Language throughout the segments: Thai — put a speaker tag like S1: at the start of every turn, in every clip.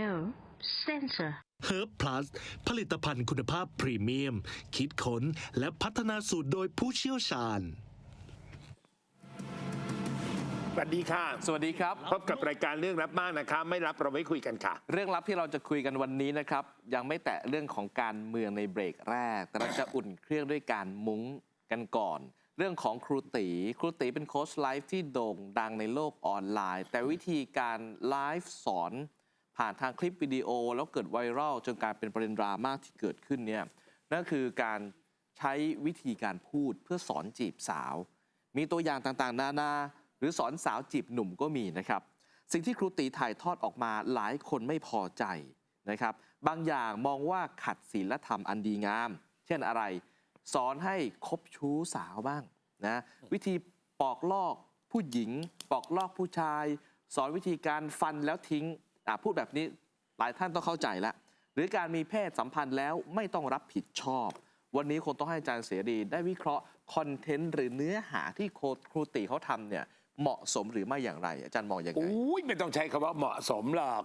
S1: No sensor.
S2: Herb Plus ผลิตภัณฑ์คุณภาพพรีเมียม คิดค้นและพัฒนาสูตรโดยผู้เชี่ยวชาญ
S3: สวัสดีค่ะ
S4: สวัสดีครับ
S3: พบกับรายการเรื่องรับมากนะคะ ไม่รับเราไม่คุยกันค่ะ
S4: เรื่องลับที่เราจะคุยกันวันนี้นะครับ ยังไม่แตะเรื่องของการเมืองในเบรกแรก แต่เราจะอุ่นเครื่องด้วยการมุ้งกันก่อน เรื่องของครูตีครูตีเป็นโค้ชไลฟ์ที่โด่งดังในโลกออนไลน์ แต่วิธีการไลฟ์สอน ผ่านทางคลิปวิดีโอ แล้วเกิดไวรัลจนกลายเป็นประเด็นดราม่าที่เกิดขึ้นเนี่ยนั่นคือการใช้วิธีการพูดเพื่อสอนจีบสาว มีตัวอย่างต่างๆ นานา หรือสอนสาวจีบหนุ่มก็มีนะครับ สิ่งที่ครูตีถ่ายทอดออกมาหลายคนไม่พอใจนะครับ บางอย่างมองว่าขัดศีลธรรมอันดีงาม เช่นอะไร สอนให้คบชู้สาวบ้างนะวิธีปอกลอกผู้หญิง ปอกลอกผู้ชาย สอนวิธีการฟันแล้วทิ้ง พูดแบบนี้หลายท่านต้องเข้าใจแล้วหรือการมีเพศสัมพันธ์แล้วไม่ต้องรับผิดชอบ วันนี้คงต้องให้อาจารย์เสรีได้วิเคราะห์คอนเทนต์หรือเนื้อหาที่โค้ชครูตีเขาทำเนี่ยเหมาะสมหรือไม่อย่างไร อาจารย์มองยังไง
S3: อุ้ยไม่ต้องใช้คำว่าเหมาะสมหรอก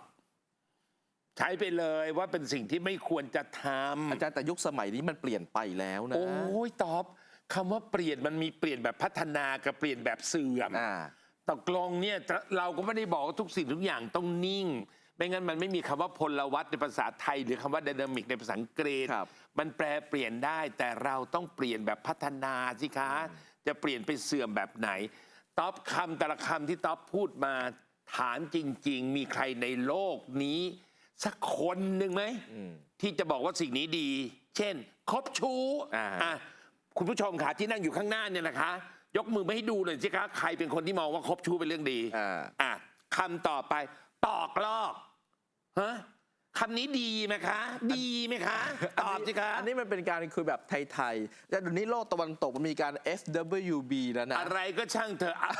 S3: ใช้ไปเลยว่าเป็นสิ่งที่ไม่ควรจะท
S4: อาจารย์แต่ยุคสมัยนี้มันเปลี่ยนไปแล้วำนะ
S3: โอ้ยตอบคำว่าเปลี่ยนมันมีเปลี่ยนแบบพัฒนากับเปลี่ยนแบบเสื่อม
S4: อ่า
S3: ตกลงเนี่ยเราก็ไม่ได้บอกว่าทุกสิ่งทุกอย่างต้องนิ่ง ไม่งั้นมันไม่มีคำว่าพลวัตในภาษาไทย หรือคำว่า d y นามิกในภาษาอังกฤษ
S4: ครับ
S3: มันแปลเปลี่ยนได้ แต่เราต้องเปลี่ยนแบบพัฒนาสิคะ จะเปลี่ยนไปเสื่อมแบบไหนต๊อบคำแต่ละคำที่ต๊อบพูดมาถามจริง ๆ มีใครในโลกนี้ สักคนหนึ่งไหม ที่จะบอกว่าสิ่งนี้ดี เช่น คบชู้
S4: อ่า
S3: อะคุณผู้ชมค่ะที่นั่งอยู่ข้างหน้าเนี่ยนะคะ ยกมือมาให้ดูหน่อยสิคะใครเป็นคนที่มองว่าคบชู้เป็นเรื่องดี
S4: อ่า
S3: อะคำต่อไป ตอกลอกฮะคำนี้ดีไหมคะ ดีไหมคะ ตอบสิคะ
S4: อันนี้มันเป็นการคุยแบบไทยๆแต่เดี๋ยวนี้โลกตะวันตกมันมีการ FWB แล้วนะ
S3: อะไรก็ช่างเถอะอะ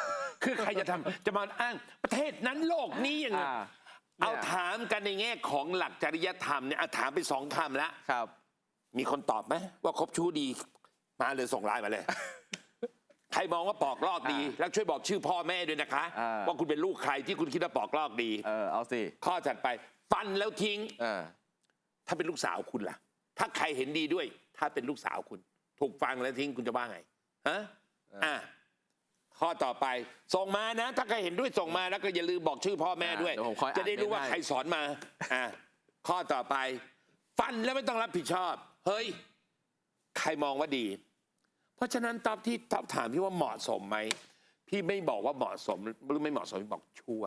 S3: คือใครจะทำจะมาอ้างประเทศนั้นโลกนี้อย่างไง
S4: อ่า
S3: เอาถามกันในแง่ของหลักจริยธรรมเนี่ยอะถามไปสองคำแล้ว
S4: ครับ
S3: มีคนตอบไหมว่าคบชู้ดี มาเลยส่งไลน์มาเลย ใครมองว่าปอกลอกดี แล้วช่วยบอกชื่อพ่อแม่ด้วยนะคะ
S4: อ่า
S3: ว่าคุณเป็นลูกใครที่คุณคิดว่าปอกลอกดี
S4: เออเอาสิ
S3: ข้อถัดไปฟันแล้วทิ้ง
S4: เออ
S3: ถ้าเป็นลูกสาวคุณล่ะ ถ้าใครเห็นดีด้วย ถ้าเป็นลูกสาวคุณ ถูกฟังแล้วทิ้งคุณจะว่าไงฮะอะข้อต่อไปส่งมานะ ถ้าใครเห็นด้วยส่งมาแล้วก็อย่าลืมบอกชื่อพ่อแม่ด้วย
S4: เดี๋ยวผมคอยอ่าน
S3: จะได้รู้ว่า
S4: ให้
S3: ใครสอนมาอะข้อต่อไป ฟันแล้วไม่ต้องรับผิดชอบ เฮ้ย ใครมองว่าดี เพราะฉะนั้นตอบที่ตอบถามพี่ว่าเหมาะสมไหมพี่ไม่บอกว่าเหมาะสมหรือไม่เหมาะสมพี่บอกชั่ว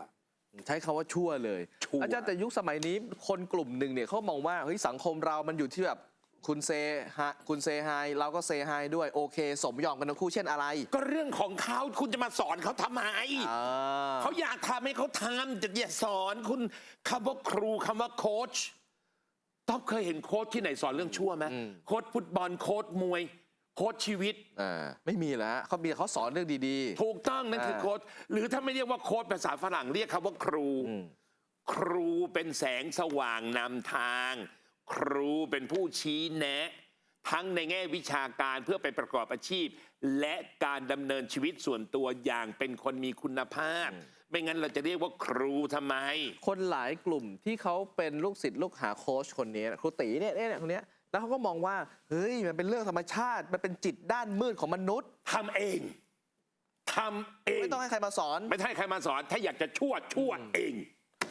S4: ใช้คาว่าชั่วเลย
S3: ชั่ว
S4: อาจารย์แต่ยุคสมัยนี้คนกลุ่มหนึ่งเนี่ยเขามองว่าเฮ้ยสังคมเรามันอยู่ที่แบบคุณเซฮะคุณเซไฮเราก็เซไฮด้วยโอเค สมยอมกันทั้งคู่เช่นอะไร
S3: ก็เรื่องของเขาคุณจะมาสอนเขาทำไม
S4: อ่า
S3: เขาอยากทำให้เขาทำจะอย่าสอนคุณคำว่าครูคำว่าโค้ชต๊อบเคยเห็นโค้ชที่ไหนสอนเรื่องชั่วไหมโค้ชฟุตบอลโค้ชมวยโค้ชชีวิต
S4: อ่าไม่มีแล้วฮะเขามีเขาสอนเรื่องดี
S3: ถูกต้องนั่นคือ
S4: อ่า
S3: โค้ชหรือถ้าไม่เรียกว่าโค้ชภาษาฝรั่งเรียกคำว่าครู
S4: อืม
S3: ครูเป็นแสงสว่างนำทาง ครูเป็นผู้ชี้แนะ ทั้งในแง่วิชาการเพื่อไปประกอบอาชีพ และการดำเนินชีวิตส่วนตัวอย่างเป็นคนมีคุณภาพ ไม่งั้นเราจะเรียกว่าครูทำไม
S4: ๆ คนหลายกลุ่มที่เขาเป็นลูกศิษย์ลูกหาโค้ชคนนี้ครูตีเนี่ยเนี่ยคนเนี้ย แล้วเขาก็มองว่าเฮ้ยมันเป็นเรื่องธรรมชาติ มันเป็นจิตด้านมืดของมนุษย์
S3: ทำเองทำเอง
S4: ไม่ต้องให้ใครมาสอน
S3: ไม่ให้ใครมาสอน ถ้าอยากจะชั่วชั่วเอง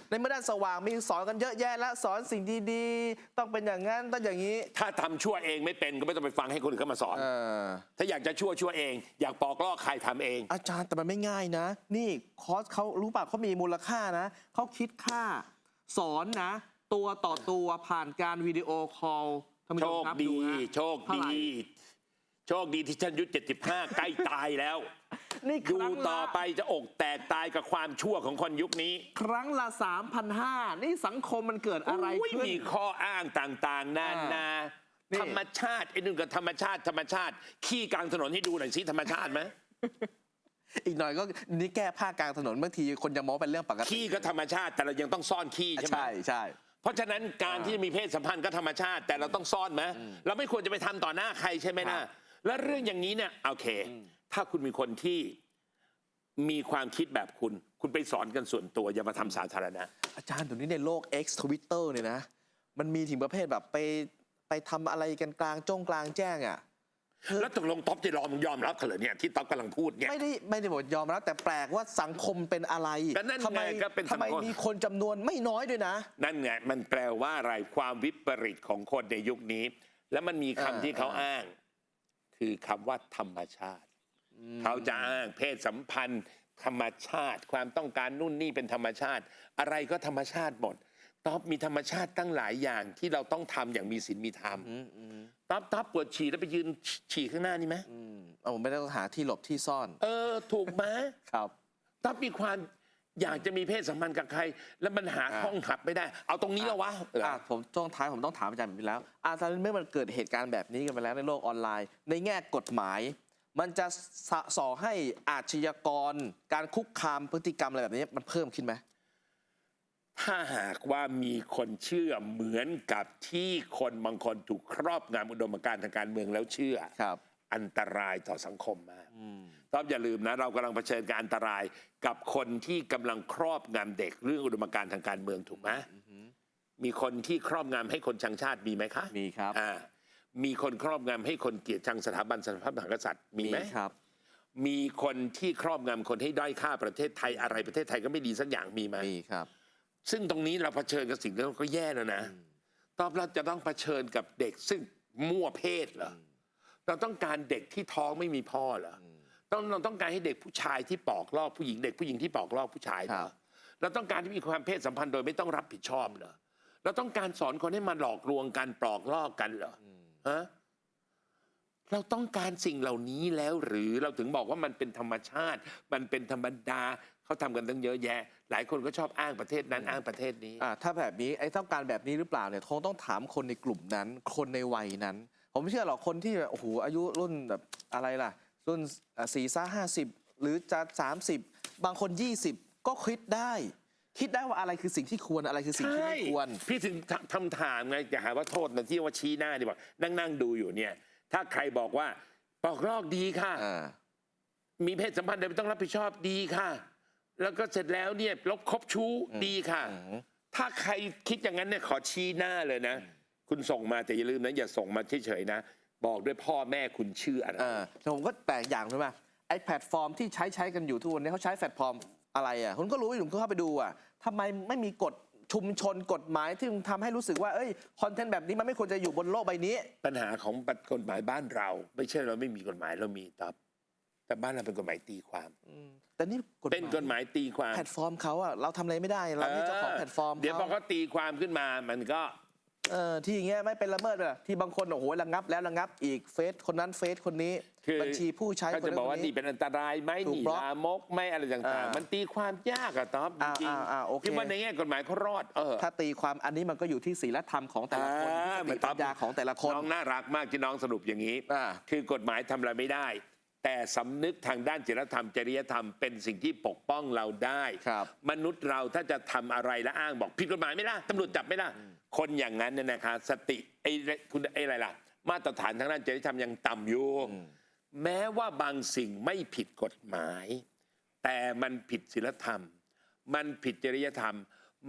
S4: ในเมื่อด้านสว่างมีสอนกันเยอะแยะแล้วสอนสิ่งดีๆ ต้องเป็นอย่างนั้นต้องอย่างนี้
S3: ถ้าทำชั่วเองไม่เป็นก็ไม่ต้องไปฟังให้คนอื่นเขามาสอน
S4: เออ
S3: ถ้าอยากจะชั่วชั่วเอง อยากปอกลอกใครทำเอง
S4: อาจารย์แต่มันไม่ง่ายนะ นี่คอร์สเขารู้ป่ะเขามีมูลค่านะ เขาคิดค่า สอนนะ ตัวต่อตัวผ่านการวิดีโอคอล ท่านผู้
S3: โช
S4: ชม
S3: ค
S4: ครับ
S3: ดี
S4: ฮะ
S3: โชค
S4: เท่าไหร่
S3: ดี โชคดีที่ฉันอายุ75 ใกล้ตายแล้ว
S4: นี่ค
S3: ดู
S4: รั้ง
S3: ต่อ
S4: ละ
S3: ไปจะอกแตกตายกับความชั่วของคนยุคนี้
S4: ครั้งละ3,500นี่สังคมมันเกิดอะไร
S3: อุ๊ย
S4: ขึ้น
S3: มีข้ออ้างต่างๆนานา
S4: นี่
S3: ธรรมชาติไอ้นู่นกับธรรมชาติธรรมชาติ ขี้กลางถนนให้ดูหน่อยสิธรรมชาติไหม
S4: อีกหน่อยก็นี่แก้ผ้ากลางถนนบางทีคนจะมองเป็นเรื่องปกติ
S3: ขี้ก็ธรรมชาติแต่เรายังต้องซ่อนขี้ใช่ไหม
S4: ใช่ใช่
S3: เพราะฉะนั้นการที่จะมีเพศสัมพันธ์ก็ธรรมชาติ แต่เราต้องซ่อนไหมเราไม่ควรจะไปทำต่อหน้าใครใช่ไหม
S4: ครั
S3: นะ
S4: บ
S3: แล้วเรื่องอย่างนี้เนี่ยโอเค ถ้าคุณมีคนที่มีความคิดแบบคุณ คุณไปสอนกันส่วนตัว อย่ามาทำสาธารณะ
S4: อาจารย์เดี๋ยวนี้ในโลก X Twitter เนี่ยนะ มันมีถึงประเภทแบบไปไปทำอะไรกันกลางจ้งกลางแจ้งอะ
S3: แล้วตกลงท็อปจะยอมยอมรับเขาเหรอเนี่ยที่ท็อปกำลังพูดเนี่ย
S4: ไม่ได้ไม่ได้บอกยอมรับแต่แปลกว่าสังคมเป็นอะไร
S3: ก็นั่นไง
S4: ทำไม
S3: ก็เป็นสั
S4: ทำ
S3: งคม
S4: ไมมีคนจำนวนไม่น้อยด้วยนะ
S3: นั่นไงมันแปลว่าอะไรความวิปริตของคนในยุคนี้ แล้วมันมีคำ
S4: อ่า
S3: ที่เขาอ้าง คือคำว่าธรรมชาติ เขาจะอ้างเพศสัมพันธ์ ธรรมชาติ ความต้องการนู่นนี่เป็นธรรมชาติ อะไรก็ธรรมชาติหมด ต๊อบมีธรรมชาติตั้งหลายอย่างที่เราต้องทำอย่างมีศีลมีธรรม
S4: อืมอืม
S3: ต๊อบต๊อบปวดฉี่แล้วไปยืนฉี่ข้างหน้านี่ไหม
S4: อืมเอาผมไม่ได้ต้องหาที่หลบที่ซ่อน
S3: เออ ถูกไหม
S4: ครับ
S3: ต๊อบมีความอยากจะมีเพศสัมพันธ์กับใคร แล้วมันหา
S4: อ่า
S3: ห้องหับไม่ได้ เอาตรงนี้แล้ววะเหรอ
S4: อะผมช่วงท้ายผมต้องถามอาจารย์แบบนี้แล้วอาจารย์เมื่อมันเกิดเหตุการณ์แบบนี้กันไปแล้วในโลกออนไลน์ ในแง่กฎหมาย มันจะสะส่อให้อาชญากร การคุกคามพฤติกรรมอะไรแบบนี้มันเพิ่มขึ้นไหม
S3: ถ้าหากว่ามีคนเชื่อเหมือนกับที่คนบางคนถูกครอบงำอุดมการณ์ทางการเมืองแล้วเชื่อ
S4: ครับ
S3: อันตรายต่อสังคมมาก
S4: อืม
S3: ต้องอย่าลืมนะ เรากำลังเผชิญกับอันตรายกับคนที่กำลังครอบงำเด็กเรื่องอุดมการณ์ทางการเมืองถูกไหมมีคนที่ครอบงำให้คนชังชาติมีไหมคะ
S4: มีครับ
S3: อ่ามีคนครอบงำให้คนเกลียดชังสถาบันสถาบันมหากษัตริย์มีไหม
S4: ครับ
S3: มีคนที่ครอบงำคนให้ด้อยค่าประเทศไทยอะไรประเทศไทยก็ไม่ดีสักอย่างมีไหม
S4: มีครับ
S3: ซึ่งตรงนี้เราเผชิญกับสิ่งที่เราก็แย่แล้วนะตอบเราจะต้องเผชิญกับเด็กซึ่งมั่วเพศเหรออเราต้องการเด็กที่ท้องไม่มีพ่อเหรออต้องเราต้องการให้เด็กผู้ชายที่ปอกลอกผู้หญิงเด็กผู้หญิงที่ปอกลอกผู้ชายเหร
S4: ครั
S3: อบเราต้องการที่มีความเพศสัมพันธ์โดยไม่ต้องรับผิดชอบเหรอเราต้องการสอนคนให้มาหลอกลวงกันปลอกลอกกันเหรอฮะเราต้องการสิ่งเหล่านี้แล้วหรือเราถึงบอกว่ามันเป็นธรรมชาติ มันเป็นธรรมดา เขาทำกันตั้งเยอะแยะ หลายคนก็ชอบอ้างประเทศนั้นอ้างประเทศนี้
S4: อ่าถ้าแบบนี้ไอ้ต้องการแบบนี้หรือเปล่าเนี่ยคงต้องถามคนในกลุ่มนั้น คนในวัยนั้น ผมไม่เชื่อหรอกคนที่โอ้โหอายุรุ่นแบบอะไรล่ะ รุ่นสี่ซ่าห้าสิบหรือจะสามสิบบางคน20ก็คิดได้ คิดได้ว่าอะไรคือสิ่งที่ควรอะไรคือสิ่งที่ไม่ควร
S3: ใช่พี่ถึงทำทำถามไงจะหาว่าโทษนะที่ว่าชี้หน้าดีบอกนั่งนั่งดูอยู่เนี่ย ถ้าใครบอกว่าปอกลอกดีค่ะ
S4: อ่า
S3: มีเพศสัมพันธ์โดยไม่ต้องรับผิดชอบดีค่ะ แล้วก็เสร็จแล้วเนี่ยลบคบชู้ดีค่ะ ถ้าใครคิดอย่างนั้นเนี่ยขอชี้หน้าเลยนะ คุณส่งมาแต่อย่าลืมนะอย่าส่งมาเฉยๆนะ บอกด้วยพ่อแม่คุณชื่ออะไร
S4: อ่าแต่ผมก็แปลกอย่างใช่ไหมไอ้แพลตฟอร์มที่ใช้ใช้กันอยู่ทุกวันนี้เขาใช้แพลตฟอร์มอะไรอะคุณก็รู้อยู่คุณเข้าไปดูอะทำไมไม่มีกฎชุมชนกฎหมายที่ทำให้รู้สึกว่าเอ้ยคอนเทนต์แบบนี้มันไม่ควรจะอยู่บนโลกใบนี้
S3: ปัญหาของกฎหมายบ้านเรา ไม่ใช่เราไม่มีกฎหมายเรามีครับ แต่บ้านเราเป็นกฎหมายตีความ
S4: แต่นี่กฎห
S3: เป็นกฎหมายตีความ
S4: แพลตฟอร์มเขาอะเราทำอะไรไม่ได้เรานี่เจ้าของแพลตฟอร์ม
S3: เดี๋ยวพอ
S4: เขา
S3: เขาตีความขึ้นมามันก็
S4: เออที่อย่างเงี้ยไม่เป็นละเมิดเลยที่บางคนโอ้โหระงับ แล้วระงับอีกเฟซคนนั้นเฟซคนนี้
S3: คือ
S4: บัญชีผู้ใช้
S3: เขา
S4: คน
S3: จะ
S4: นั้น
S3: บอก
S4: ค
S3: ว่านนี่
S4: นี้
S3: เป็นอันตรายไหม
S4: ถูก
S3: นี่
S4: บล็อก
S3: ลามกไหมอะไรต่าง
S4: อ่า
S3: ๆมันตีความยากอะต๊อบจ
S4: อ่า
S3: ริง
S4: อ่าอ่าโอเค
S3: ที่ว่าในแง่กฎหมายเขารอดเออ
S4: ถ้าตีความอันนี้มันก็อยู่ที่ศีลธรรมของแต่ละคน
S3: อ่า
S4: ที่สติปัญญาของแต่ละคน
S3: น้องน่ารักมากที่น้องสรุปอย่างนี้
S4: อ่า
S3: คือกฎหมายทำอะไรไม่ได้ แต่สำนึกทางด้านจริยธรรม จริยธรรมเป็นสิ่งที่ปกป้องเราได้
S4: ครับ
S3: มนุษย์เราถ้าจะทำอะไรแล้วอ้างบอกผิดกฎหมายไหม่ล่ะตำรวจจับไหม่ล่ะคนอย่างนั้นเนี่ยนะคะ สติไอ้คุณไอ้อะไรล่ะ มาตรฐานทางด้านจริยธรรมยังต่ำอยู่แม้ว่าบางสิ่งไม่ผิดกฎหมาย แต่มันผิดศีลธรรม มันผิดจริยธรรม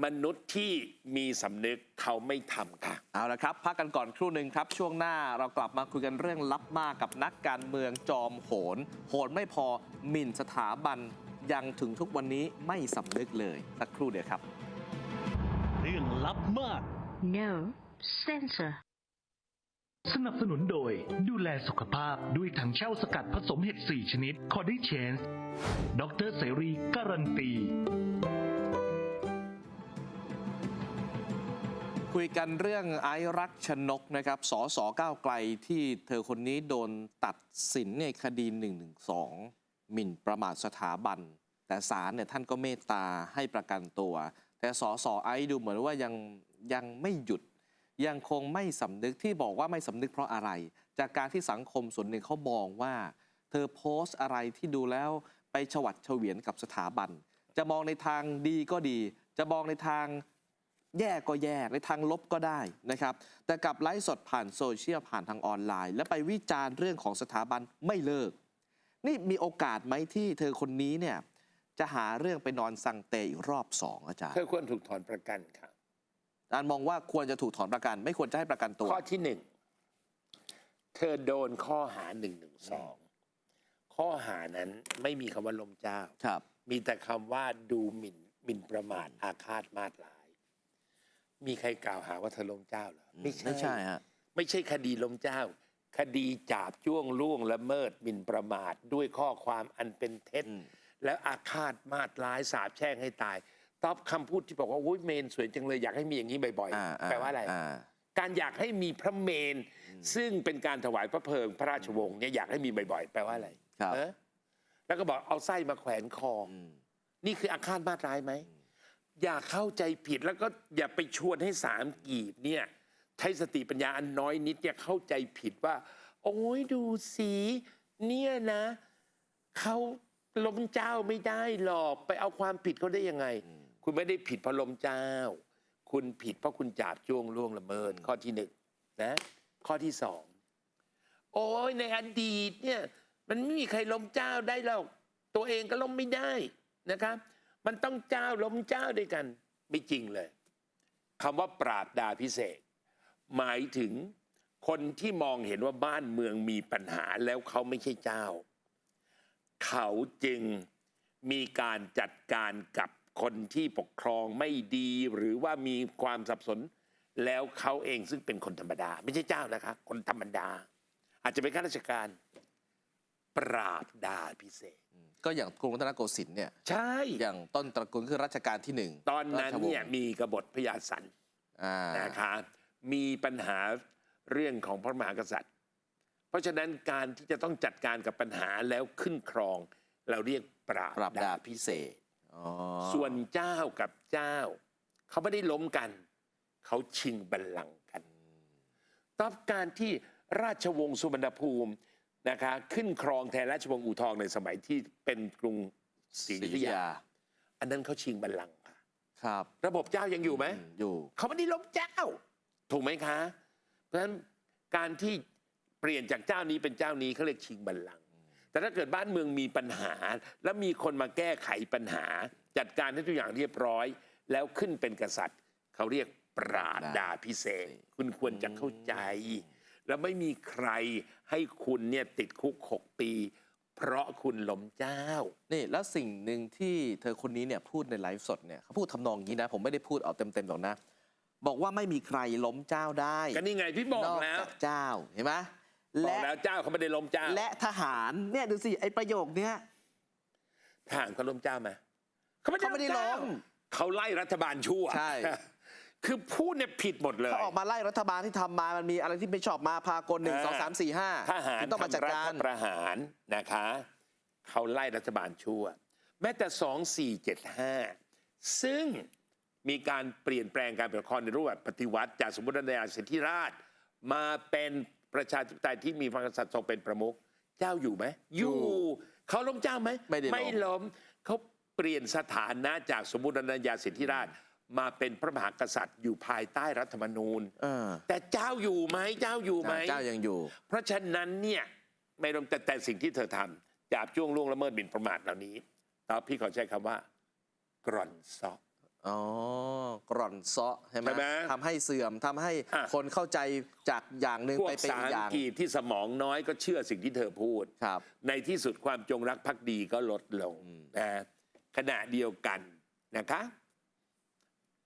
S3: มนุษย์ที่มีสำนึกเขาไม่ทำค่ะ
S4: เอาละครับ พักกันก่อนครู่หนึ่งครับ ช่วงหน้าเรากลับมาคุยกันเรื่องลับมากกับนักการเมืองจอมโหนโหนไม่พอหมิ่นสถาบันยังถึงทุกวันนี้ไม่สำนึกเลย สักครู่เดียวครับ
S2: เรื่องลับมาก
S1: No censor.
S2: สนับสนุนโดยดูแลสุขภาพด้วยถังเช่าสกัดผสมเห็ด4ชนิดคอดิเชนส์ดรเสรีการันตี
S4: คุยกันเรื่องไอรักชนกนะครับ สสก้าวไกลที่เธอคนนี้โดนตัดสินในคดี 112 หมิ่นประมาทสถาบัน แต่ศาลเนี่ยท่านก็เมตตาให้ประกันตัว แต่สสไอดูเหมือนว่ายังยังไม่หยุด ยังคงไม่สำนึกที่บอกว่าไม่สำนึกเพราะอะไร จากการที่สังคมส่วนหนึ่งเขามองว่า เธอโพสต์อะไรที่ดูแล้วไปฉวัดเฉวียนกับสถาบัน จะมองในทางดีก็ดี จะมองในทาง แย่ก็แย่ในทางลบก็ได้นะครับ แต่กลับไลฟ์สดผ่านโซเชียลผ่านทางออนไลน์ และไปวิจารณ์เรื่องของสถาบันไม่เลิก นี่มีโอกาสไหมที่เธอคนนี้เนี่ยจะหาเรื่องไปนอนสังเตอีกรอบสองอาจารย์
S3: เธอควรถูกถอนประกันค่ะ
S4: อาจารย์มองว่าควรจะถูกถอนประกัน ไม่ควรจะให้ประกันตัว
S3: ข้อที่หนึ่งเธอโดนข้อหาหนึ่งหนึ่งสองข้อหานั้นไม่มีคำว่าล้มเจ้า
S4: ครับ
S3: มีแต่คำว่าดูหมิ่นหมิ่นประมาทอาฆาตมาตร้าย มีใครกล่าวหาว่าเธอล้มเจ้าเหรอ
S4: ไม่ใช่ฮะ
S3: ไม่ใช่คดีล้มเจ้า คดีจาบจ้วงล่วงละเมิดหมิ่นประมาท ด้วยข้อความอันเป็นเท็จ
S4: อืม
S3: แล้วอาฆาตมาตร้ายสาบแช่งให้ตายตอบคำพูดที่บอกว่าโอ้ยเมนสวยจังเลยอยากให้มีอย่างนี้บ่อย
S4: อ่า
S3: ๆแปลว่าอะไร
S4: อ่า
S3: การอยากให้มีพระเมน ซึ่งเป็นการถวายพระเพลิงพระราชวงศ์เนี่ยอยากให้มีบ่อยๆ แปลว่าอะไร
S4: ครับ
S3: เออแล้วก็บอกเอาไส้มาแขวนคออ
S4: อืม
S3: นี่คืออาฆาตมาตร้ายไหม อย่าเข้าใจผิดแล้วก็อย่าไปชวนให้สามกีบเนี่ยใช้สติปัญญาอันน้อยนิดเนี่ยเข้าใจผิดว่า โอ้ยดูสีเนี่ยนะเขาล้มเจ้าไม่ได้หรอกไปเอาความผิดเขาได้ยังไง คุณไม่ได้ผิดเพราะล้มเจ้า คุณผิดเพราะคุณจาบจ้วงล่วงละเมิดข้อที่หนึ่งนะข้อที่สองโอ้ยในอดีตเนี่ยมันไม่มีใครล้มเจ้าได้หรอกตัวเองก็ล้มไม่ได้นะครับ มันต้องเจ้าล้มเจ้าด้วยกัน ไม่จริงเลยคำว่าปราบดาพิเศษ หมายถึงคนที่มองเห็นว่าบ้านเมืองมีปัญหาแล้วเขาไม่ใช่เจ้า เขาจึงมีการจัดการกับคนที่ปกครองไม่ดีหรือว่ามีความสับสน แล้วเขาเองซึ่งเป็นคนธรรมดา ไม่ใช่เจ้านะคะ คนธรรมดา อาจจะเป็นข้าราชการ ปราบดาพิเศษ ก
S4: ก็อย่างกรุงรัตนโกสินทร์เนี่ย
S3: ใช่
S4: อย่างต้นตระกูลคือรัชกาลที่หนึ่ง
S3: ตอนนั้น
S4: ราชวงศ์
S3: เนี่ยมีกบฏพญาสัน
S4: อ่า
S3: นะคะมีปัญหาเรื่องของพระมหากษัตริย์ เพราะฉะนั้นการที่จะต้องจัดการกับปัญหาแล้วขึ้นครอง เราเรียกปราบ
S4: ปรับดา
S3: ดา
S4: พิเศษอ๋อ
S3: ส่วนเจ้ากับเจ้า เขาไม่ได้ล้มกัน เขาชิงบัลลังก์กันตอบการที่ราชวงศ์สุวรรณภูมิ นะคะขึ้นครองแทนราชวงศ์อู่ทองในสมัยที่เป็นกรุงศรีอยุธยา อันนั้นเขาชิงบัลลังก์ค่ะ
S4: ครับ
S3: ระบบเจ้ายังอยู่ไหม
S4: อือยู่
S3: เขาไม่ได้ล้มเจ้า ถูกไหมคะ เพราะฉะนั้นการที่เปลี่ยนจากเจ้านี้เป็นเจ้านี้เขาเรียกชิงบัลลังก์แต่ถ้าเกิดบ้านเมืองมีปัญหา แล้วมีคนมาแก้ไขปัญหา จัดการให้ทุกอย่างเรียบร้อย แล้วขึ้นเป็นกษัตริย์เขาเรียกปราดดาพิเศษกคุณควรจะเข้าใจ แล้วไม่มีใครให้คุณเนี่ยติดคุกหกปี เพราะคุณล้มเจ้า
S4: นี่แล้วสิ่งหนึ่งที่เธอคนนี้เนี่ยพูดในไลฟ์สดเนี่ยเขาพูดทำนองนี้นะ ผมไม่ได้พูดเอาเต็มๆหรอกนะ บอกว่าไม่มีใครล้มเจ้าได้
S3: ก็นี่ไงพี่บอก
S4: นอก
S3: แล้ว
S4: จากเจ้าเห็นไหม
S3: บอก
S4: และ
S3: แล้วเจ้าเขาไม่ได้ล้มเจ้า
S4: และทหารเนี่ยดูสิไอประโยคเนี้ย
S3: ทหารเขาล้มเจ้าไหมเขาไม่
S4: เขาไม่ได้
S3: ได้ล้ม
S4: ล้
S3: เจ้ามเขาไล่รัฐบาลชั่ว
S4: ใช่
S3: คือพูดเนี่ยผิดหมดเลย
S4: เขาออกมาไล่รัฐบาลที่ทำมามันมีอะไรที่ไม่ชอบมาพากลหนึ่งสองสามสี่ห้า
S3: ทหาร
S4: ต้องมาจัด
S3: ทำรั
S4: กา
S3: ฐ
S4: ร
S3: ประหารนะคะเขาไล่รัฐบาลชั่ว แม้แต่2475ซึ่งมีการเปลี่ยนแปลงการปกครองในรูปแบบปฏิวัติจากสมบูรณาญาสิทธิราช มาเป็นประชาธิปไตยที่มีพระมหากษัตริย์ทรงเป็นประมุขเจ้าอยู่ไหมอยู่เขาล้มเจ้าไหม
S4: ไม่ได้ล้ม
S3: ไม่ล้มเขาเปลี่ยนสถานะจากสมบูรณาญาสิทธิราช มาเป็นพระมหากษัตริย์อยู่ภายใต้รัฐธรรมนูญ
S4: เออ
S3: แต่เจ้าอยู่ไหมเจ้าอยู่ไหม
S4: เจ้ายังอยู่
S3: เพราะฉะนั้นเนี่ยไม่ลงแต่แต่สิ่งที่เธอทำจาบจ้วงล่วงละเมิดหมิ่นประมาทเหล่านี้ตอนพี่ขอใช้คำว่ากร่อนซอก
S4: อ๋อกร่อนเซาะใช่ไหม
S3: ใช่ไหม
S4: ทำให้เสื่อมทำให้
S3: อะ
S4: คนเข้าใจจากอย่างหนึ่ง
S3: พว
S4: ไป
S3: ก
S4: เป็น
S3: สา
S4: อีก
S3: ร
S4: อย่าง
S3: กีบที่สมองน้อยก็เชื่อสิ่งที่เธอพูด
S4: ครับ
S3: ในที่สุดความจงรักภักดีก็ลดลงนะขณะเดียวกันนะคะ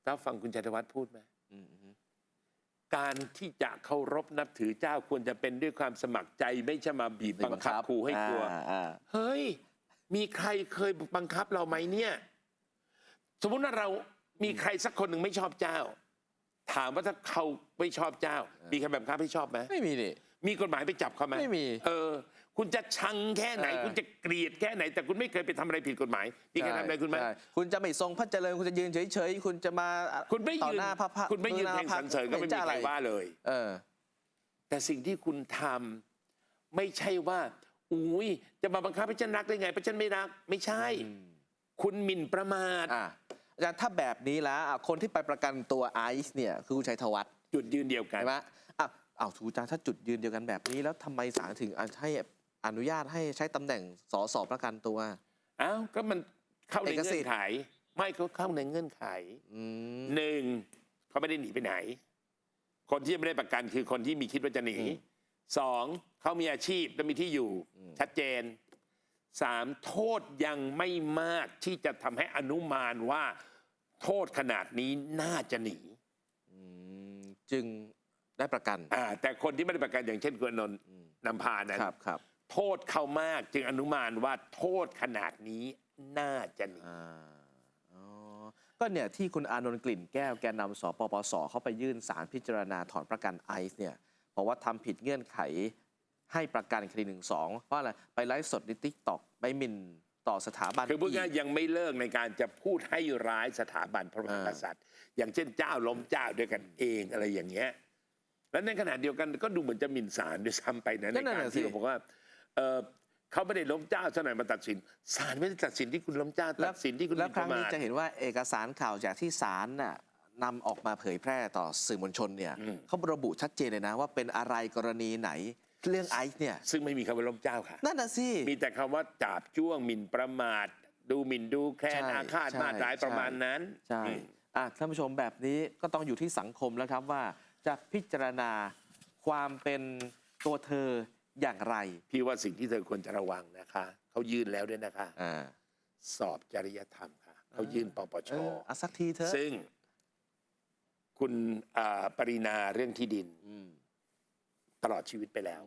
S3: ถ้าฟังคุณชัยธวัฒน์พูดไหม
S4: อืมอืม
S3: การที่จะเคารพนับถือเจ้าควรจะเป็นด้วยความสมัครใจไม่ใช่มาบีบบังคับครูให้กลัว
S4: อ่าอ่า
S3: เฮ้ย มีใครเคยบังคับเราไหมเนี่ย สมมุติว่าเรามีใครสักคนหนึ่งไม่ชอบเจ้า ถามว่าถ้าเขาไม่ชอบเจ้า มีใครบังคับให้ชอบไหม
S4: ไม่มีนี่
S3: มีกฎหมายไปจับเขาไหม
S4: ไม่มี
S3: เออ คุณจะชังแค่ไหน
S4: เออ
S3: คุณจะเกลียดแค่ไหน แต่คุณไม่เคยไปทำอะไรผิดกฎหมายมีใครทำอะไรคุณไหม
S4: ใช่คุณจะไม่ทรงพระเจริญคุณจะยืนเฉยๆคุณจะมา
S3: คุณไม่
S4: ต่อ
S3: ยืน
S4: หน้าพระพักตร์
S3: คุณไม่ยืน
S4: ต่อห
S3: เพลง
S4: พ
S3: สรรเสริญก็ไม่มี
S4: จะอะ
S3: ใครว่าเลย
S4: เออ
S3: แต่สิ่งที่คุณทำไม่ใช่ว่า อุ้ยจะมาบังคับให้ฉันรักได้ไงเพราะฉันไม่รัก ไม่ใช่ คุณหมิ่นประมาท
S4: อะอาจารย์ถ้าแบบนี้แล้วอะคนที่ไปประกันตัวไอซ์เนี่ยคือคุณชัยธวัฒน์
S3: จุดยืนเดียวกัน
S4: ใช่ไหมอะ เอาถูกอาจารย์ถ้าจุดยืนเดียวกันแบบนี้ แล้วทำไมศาลถึงให้อนุญาตให้ใช้ตำแหน่งสสประกันตัว
S3: อ้าวก็มันเข้าใน
S4: เอกสิ
S3: เงื่
S4: ท
S3: อ
S4: ธิ์
S3: นไข ไม่เขาเข้าในเงื่อนไข
S4: อืม
S3: หนึ่งเขาไม่ได้หนีไปไหน คนที่ไม่ได้ประกันคือคนที่มีคิดว่าจะหนี
S4: อืม
S3: สองเขามีอาชีพและมีที่อยู่ ชัดเจนสามโทษยังไม่มากที่จะทำให้อนุมานว่า โทษขนาดนี้น่าจะหนี
S4: อืมจึง ได้ประกัน
S3: อ่าแต่คนที่ไม่ได้ประกันอย่างเช่นคุณอนนท์นำพานั้น
S4: ครับครับ
S3: โทษเขามากจึงอนุมานว่าโทษขนาดนี้น่าจะหนี
S4: อ่าอ๋อก็เนี่ยที่คุณอานนท์กลิ่นแก้วแกนนำสปปสเขาไปยื่นสารพิจารณาถอนประกันไอซ์เนี่ยบอกว่าทำผิดเงื่อนไขให้ประกันคดีหนึ่งสองเพราะอะไรไปไลฟ์สดในทิกตอกไปหมิ่นต่อสถาบัน
S3: คือพูดง่าย
S4: ก
S3: ๆยังไม่เลิกในการจะพูดให้ร้ายสถาบันพระมหากษัตริย์ อย่างเช่นเจ้าล้มเจ้าด้วยกันเองอะไรอย่างเงี้ย แล้วในขณะเดียวกันก็ดูเหมือนจะหมิ่นศาลด้วยซ้ำไปนะใน
S4: นั่น
S3: การ
S4: น่ะสิ
S3: ที่บอกว่าเอ่อเขาไม่ได้ล้มเจ้าซะหน่อยมาตัดสินศาลไม่ได้ตัดสินที่คุณล้มเจ้าตัดสินที่คุณห
S4: แล้ว
S3: มิ่น
S4: ค
S3: ป
S4: รั้ง
S3: ระมา
S4: นี้
S3: ท
S4: จะเห็นว่าเอกสารข่าวจากที่ศาลน่ะนำออกมาเผยแพร่ต่อสื่อมวลชนเนี่ย
S3: อืม
S4: เขาระบุชัดเจนเลยนะว่าเป็นอะไรกรณีไหนเรื่องไอซ์เนี่ย
S3: ซึ่งไม่มีคำว่าล้มเจ้าค่ะ
S4: นั่นน่ะสิ
S3: มีแต่คำว่าจาบจ้วงหมิ่นประมาท ดูหมิ่นดูแคลน
S4: ใช่
S3: อาฆาต
S4: ใช่
S3: มาตร้ายประมาณนั้น
S4: ใช่
S3: อืม
S4: อะท่านผู้ชมแบบนี้ก็ต้องอยู่ที่สังคมแล้วครับว่า จะพิจารณาความเป็นตัวเธออย่างไร
S3: พี่ว่าสิ่งที่เธอควรจะระวังนะคะ เขายื่นแล้วด้วยนะคะ
S4: อ่า
S3: สอบจริยธรรมค่ะ เขายื่นปปช
S4: เออเอาสักทีเถอะ
S3: ซึ่ง คุณอ่าปรินาเรื่องที่ดิน
S4: อืม
S3: ตลอดชีวิตไปแล้ว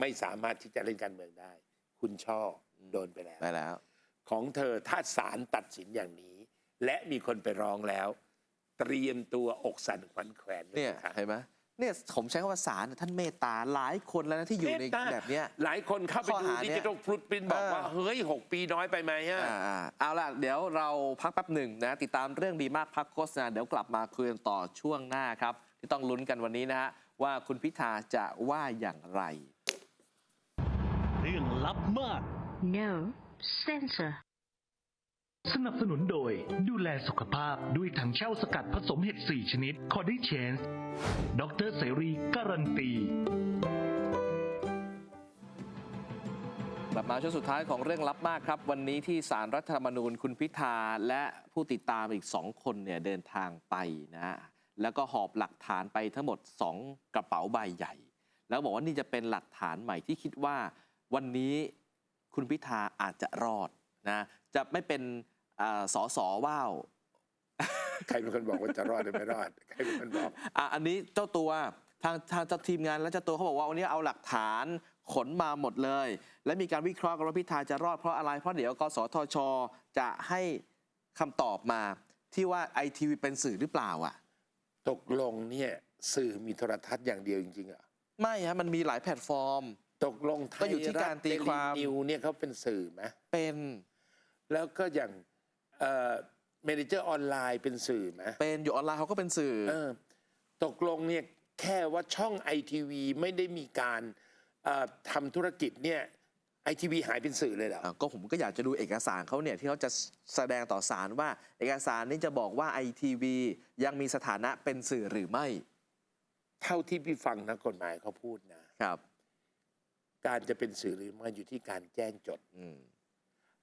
S3: ไม่สามารถที่จะเล่นการเมืองได้ คุณช่อโดนไปแล้ว
S4: ไปแล้ว
S3: ของเธอถ้าศาลตัดสินอย่างนี้ และมีคนไปร้องแล้ว เตรียมตัวอกสั่นขวัญแขวนไว้
S4: เนี่ย
S3: ค่ะ
S4: เห็นไหมเนี่ยผมใช้คำว่าศาลน่ะท่านเมตตาหลายคนแล้วนะที่อยู่ใน
S3: เมตตา
S4: แบบเนี้ย
S3: หลายคนเข้าไป
S4: ข้อ
S3: ดู
S4: หา
S3: ดิ
S4: เนี่ย
S3: จิทัลฟลุตปรินบอกว่า
S4: เออ
S3: เฮ้ยหกปีน้อยไปไหมอะ
S4: อ่าอ่าเอาล่ะ เดี๋ยวเราพักแป๊บหนึ่งนะ ติดตามเรื่องดีมากพักโฆษณาเดี๋ยวกลับมาคุยกันต่อช่วงหน้าครับ ที่ต้องลุ้นกันวันนี้นะฮะ ว่าคุณพิธาจะว่าอย่างไร
S2: เรื่องลับมาก
S1: No censor.
S2: สนับสนุนโดยดูแลสุขภาพด้วยถังเช่าสกัดผสมเห็ด 4 ชนิด คอดิเชนส์ดรเสรีการันตี
S4: กลับมาช่วงสุดท้ายของเรื่องลับมากครับ วันนี้ที่สารรัฐธรรมนูญคุณพิธาและผู้ติดตามอีกสองคนเนี่ยเดินทางไปนะฮะแล้วก็หอบหลักฐานไปทั้งหมด 2 กระเป๋าใบใหญ่ แล้วบอกว่านี่จะเป็นหลักฐานใหม่ที่คิดว่าวันนี้คุณพิธาอาจจะรอดนะจะไม่เป็น สอสอว่าว
S3: ใครเป็นคนบอกว่าจะรอดหรือไม่รอดใครเป็นคนบอก
S4: อะอันนี้เจ้าตัวทางทางเจ้าทีมงานและเจ้าตัวเขาบอกว่าวันนี้เอาหลักฐานขนมาหมดเลย และมีการวิเคราะห์กันว่าพิธาจะรอดเพราะอะไร เพราะเดี๋ยวกสทช จะให้คำตอบมาที่ว่าไอทีวีเป็นสื่อหรือเปล่าอะ
S3: ตกลงเนี่ยสื่อมีโทรทัศน์อย่างเดียวจริงๆเหรอ
S4: ไม่ฮะมันมีหลายแพลตฟอร์ม
S3: ตกลงไท
S4: ก็
S3: ย
S4: อยู่ที่การตีความ
S3: นิวเนี่ยเขาเป็นสื่อไหม
S4: เป็น
S3: แล้วก็อย่าง เอ่อเมนเจอร์ออนไลน์เป็นสื่อไหม
S4: เป็นอยู่ออนไลน์เขาก็เป็นสื่อ
S3: เออตกลงเนี่ยแค่ว่าช่องไอทีวีไม่ได้มีการเอ่อทำธุรกิจเนี่ยไอทีวีหายเป็นสื่อเลยเหรอ
S4: อะก็ผมก็อยากจะดูเอกสารเขาเนี่ยที่เขาจะแสดงต่อศาลว่า เอกสารนี้จะบอกว่าไอทีวียังมีสถานะเป็นสื่อหรือไม่
S3: เท่าที่พี่ฟังนักกฎหมายเขาพูดนะ
S4: ครับ
S3: การจะเป็นสื่อหรือไม่อยู่ที่การแจ้งจด
S4: อืม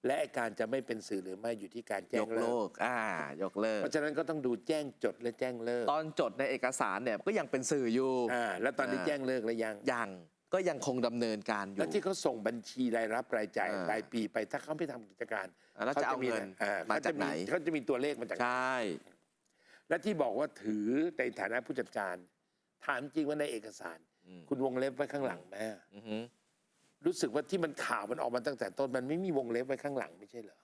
S3: และไอ้การจะไม่เป็นสื่อหรือไม่อยู่ที่การแจ้
S4: ย
S3: ง
S4: ก
S3: เลิ
S4: เลิ
S3: ก
S4: กอ่า ยกเลิก
S3: เพราะฉะนั้นก็ต้องดูแจ้งจดและแจ้งเลิก
S4: ตอนจดในเอกสารเนี่ยก็ยังเป็นสื่ออยู่
S3: อ่าแล้วตอนนี้
S4: อ่า
S3: แจ้งเลิกแล้วยัง
S4: ยังก็ยังคงดำเนินการอยู่
S3: แล้วที่เขาส่งบัญชีรายรับรายจ่าย
S4: อ่ารา
S3: ยปีไปถ้าเขาไม่ทำกิจการ
S4: อ่าแล้วจะเอาเงิน
S3: อ่
S4: มาจากไหน
S3: เขาจะมีตัวเลขมาจาก
S4: ใช่
S3: และที่บอกว่าถือในฐานะผู้จัดการ ถามจริงว่าในเอกสาร
S4: อืม
S3: คุณวงเล็บไว้ข้างหลังไหม
S4: อือหือ
S3: รู้สึกว่าที่มันข่าวมันออกมาตั้งแต่ต้น มันไม่มีวงเล็บไว้ข้างหลังไม่ใช่เหรอ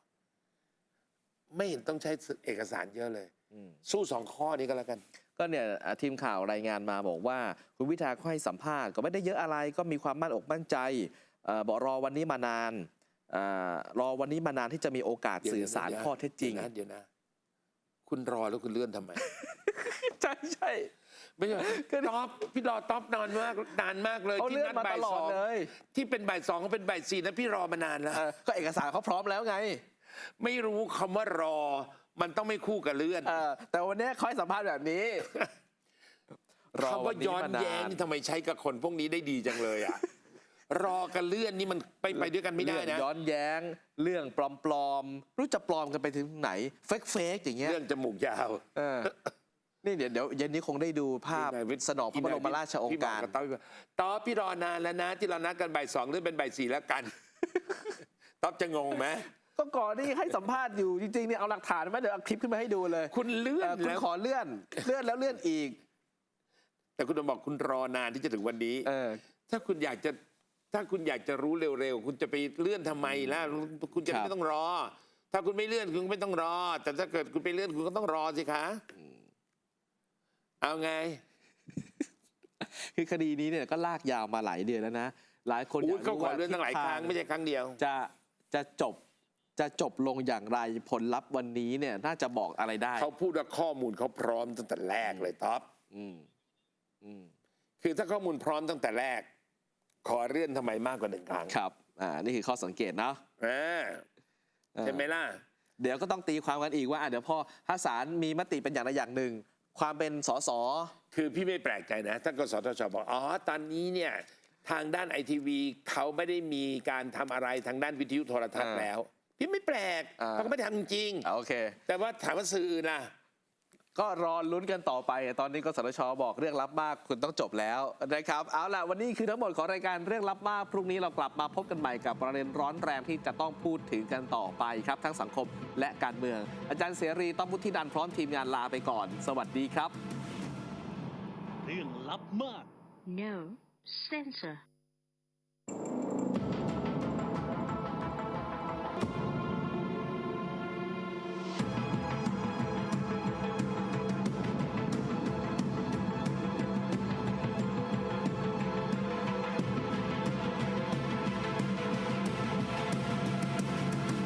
S3: ไม่เห็นต้องใช้เอกสารเยอะเลย
S4: อืม
S3: สู้สองข้อนี้ก็แล้วกัน
S4: ก็เนี่ยอ่าทีมข่าวรายงานมาบอกว่า คุณวิทาก็ให้สัมภาษณ์ก็ไม่ได้เยอะอะไรก็มีความมั่นอกมั่นใจเอ่อบอกรอวันนี้มานานเออรอวันนี้มานานที่จะมีโอกาส
S3: เดี๋ยว
S4: สื่อสาร
S3: ดี๋ยวนะ
S4: ข้อเท็จจริง
S3: ดี๋ยวนะเดี๋ยวนะ คุณรอแล้วคุณเลื่อนทำไม
S4: ใช่ใช่
S3: ไม่ใช่ท็อปพี่รอท็อปนานมากนานมากเลย
S4: เขา
S3: ที่
S4: เลื่อน
S3: นัด
S4: มา
S3: บ่า
S4: ต
S3: ย
S4: ลอ
S3: ส
S4: ด
S3: อง
S4: เลย
S3: ที่เป็นบ่ายสองก็เป็นบ่ายสี่นะพี่รอมานานแล้ว
S4: เออก็เอกสารเขาพร้อมแล้วไง
S3: ไม่รู้คำว่ารอ มันต้องไม่คู่กับเลื่อน
S4: เออแต่วันนี้เขาให้สัมภาษณ์แบบนี้รอ
S3: คำ
S4: วั
S3: ว่าน
S4: นี้
S3: ย้อน
S4: มานาน
S3: แย้งนี่ทำไมใช้กับคนพวกนี้ได้ดีจังเลยอะ รอกันเลื่อนนี่มันไปไปด้วยกันไม่ได้
S4: เรื่
S3: นะ
S4: องย้อนแย้ง เรื่องปลอมๆรู้จะปลอมกันไปถึงไหนเฟกเฟกอย่างเงี้ย
S3: เรื่องจมูกยาว
S4: เออ นี่เดี๋ยวเดี๋ยวเย็นนี้คงได้ดูภาพ
S3: พี่นยวิทย์
S4: สนองพระบรมราชโองการ
S3: พี่บกับต๊อบต๊อบพี่รอนานแล้วนะ ที่เรานัดกันบ่ายสองหรือเป็นบ่ายสี่แล้วกันต๊อบจะงงไหม
S4: ก็ก่อนนี่ให้สัมภาษณ์อยู่จริงๆเนี่ยเอาหลักฐานมาเดี๋ยวเอาคลิปขึ้นมาให้ดูเลย
S3: คุณเลื่อ
S4: เอนอคุณ
S3: แล้ว
S4: ขอเลื่อนเลื่อนแล้วเลื่อนอีก
S3: แต่คุณต้องบอกคุณรอนานที่จะถึงวันนี้
S4: เออ
S3: ถ้าคุณอยากจะถ้าคุณอยากจะรู้เร็วๆคุณจะไปเลื่อนทำไมล่ะคุณจะ
S4: ครับ
S3: ไม่ต้องรอ ถ้าคุณไม่เลื่อนคุณก็ไม่ต้องรอ แต่ถ้าเกิดคุณไปเลื่อนคุณก็ต้องรอสิคะ เอาไง
S4: คือคดีนี้เนี่ยก็ลากยาวมาหลายเดือนแล้วนะ หลายคน
S3: อุ้
S4: ย
S3: ย
S4: ก
S3: เขา
S4: รู้
S3: ขอ
S4: ว่า
S3: เลื่อนตั้งหลาย
S4: ทิศ
S3: ครั้ง
S4: ท
S3: ไม่ใช่ครั้งเดียว
S4: จะจะจบจะจบลงอย่างไรผลลัพธ์วันนี้เนี่ยน่าจะบอกอะไรได้
S3: เขาพูดว่าข้อมูลเขาพร้อมตั้งแต่แรกเลยท็อป
S4: อืมอืม
S3: คือถ้าข้อมูลพร้อมตั้งแต่แรก ขอเลื่อนทำไมมากกว่าหนึ่งครั้ง
S4: ครับ อ่า นี่คือข้อสังเกตเนาะ
S3: อ่า
S4: เออ
S3: ใช่ไหมล่ะ
S4: เดี๋ยวก็ต้องตีความกันอีกว่าอะเดี๋ยวพอถ้าศาลมีมติเป็นอย่างใดอย่างหนึ่ง ความเป็นสส
S3: คือพี่ไม่แปลกใจนะถ้ากสทชบอกอ๋อตอนนี้เนี่ยทางด้านไอทีวีเขาไม่ได้มีการทำอะไรทางด้านวิทยุโทรทัศน์
S4: อ่า
S3: แล้ว พี่ไม่แปลก
S4: อ่า
S3: เขาก็ไม่ได้ทำจริง
S4: อะโอเค
S3: ๆแต่ว่าถามว่าสื่ออื่นล่ะ
S4: ก็รอลุ้นกันต่อไป ตอนนี้กสทชบอกเรื่องลับมากคุณต้องจบแล้วนะครับเอาล่ะวันนี้คือทั้งหมดของรายการเรื่องลับมากพรุ่งนี้เรากลับมาพบกันใหม่กับประเด็นร้อนแรงที่จะต้องพูดถึงกันต่อไปครับ ทั้งสังคมและการเมือง อาจารย์เสรีต้องพุทธินันท์พร้อมทีมงานลาไปก่อน สวัสดีครับ
S5: เรื่องลับมาก
S1: No censor.